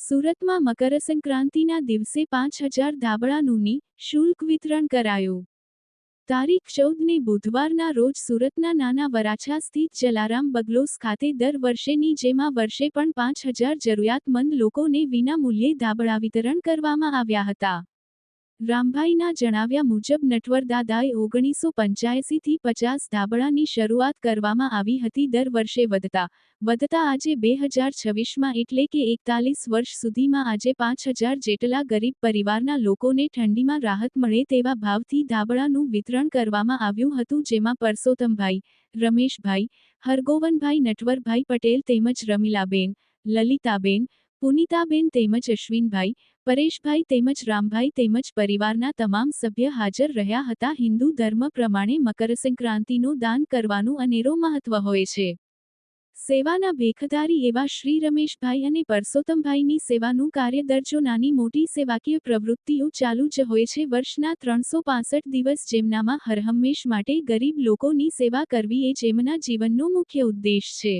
સુરતમાં મકરસંક્રાંતિના દિવસે પાંચ હજાર ધાબળાનુંની શુલ્ક વિતરણ કરાયું. તારીખ ચૌદને બુધવારના રોજ સુરતના નાના વરાછા સ્થિત જલારામ બગલોસ ખાતે દર વર્ષેની જેમાં વર્ષે પણ પાંચ હજાર જરૂરિયાતમંદ લોકોને વિના મૂલ્યે ધાબળા વિતરણ કરવામાં આવ્યા હતા. રામભાઈના જણાવ્યા મુજબ નટવરદાદાએ ઓગણીસો પંચ્યાસીથી પચાસ ધાબળાની શરૂઆત કરવામાં આવી હતી, દર વર્ષે વધતા. વધતા આજે બે હજાર છવ્વીસમાં એટલે કે એકતાલીસ વર્ષ સુધીમાં આજે પાંચ હજાર જેટલા ગરીબ પરિવારના લોકોને ઠંડીમાં રાહત મળે તેવા ભાવથી ધાબળાનું વિતરણ કરવામાં આવ્યું હતું, જેમાં પરસોત્તમભાઈ, રમેશભાઈ, હરગોવનભાઈ, નટવરભાઈ પટેલ તેમજ રમીલાબેન, લલિતાબેન, પુનિતાબેન તેમજ અશ્વિનભાઈ પરેશભાઈ તેમજ રામભાઈ તેમજ પરિવારના તમામ સભ્ય હાજર રહ્યા હતા. હિન્દુ ધર્મ પ્રમાણે મકરસંક્રાંતિનું દાન કરવાનું અનેરો મહત્વ હોય છે. સેવાના ભેખધારી એવા શ્રી રમેશભાઈ અને પરસોત્તમભાઈની સેવાનું કાર્ય દરજો નાની મોટી સેવાકીય પ્રવૃત્તિઓ ચાલુ જ હોય છે. વર્ષના ત્રણસો દિવસ જેમનામાં હરહંમેશ માટે ગરીબ લોકોની સેવા કરવી એ જેમના જીવનનો મુખ્ય ઉદ્દેશ છે.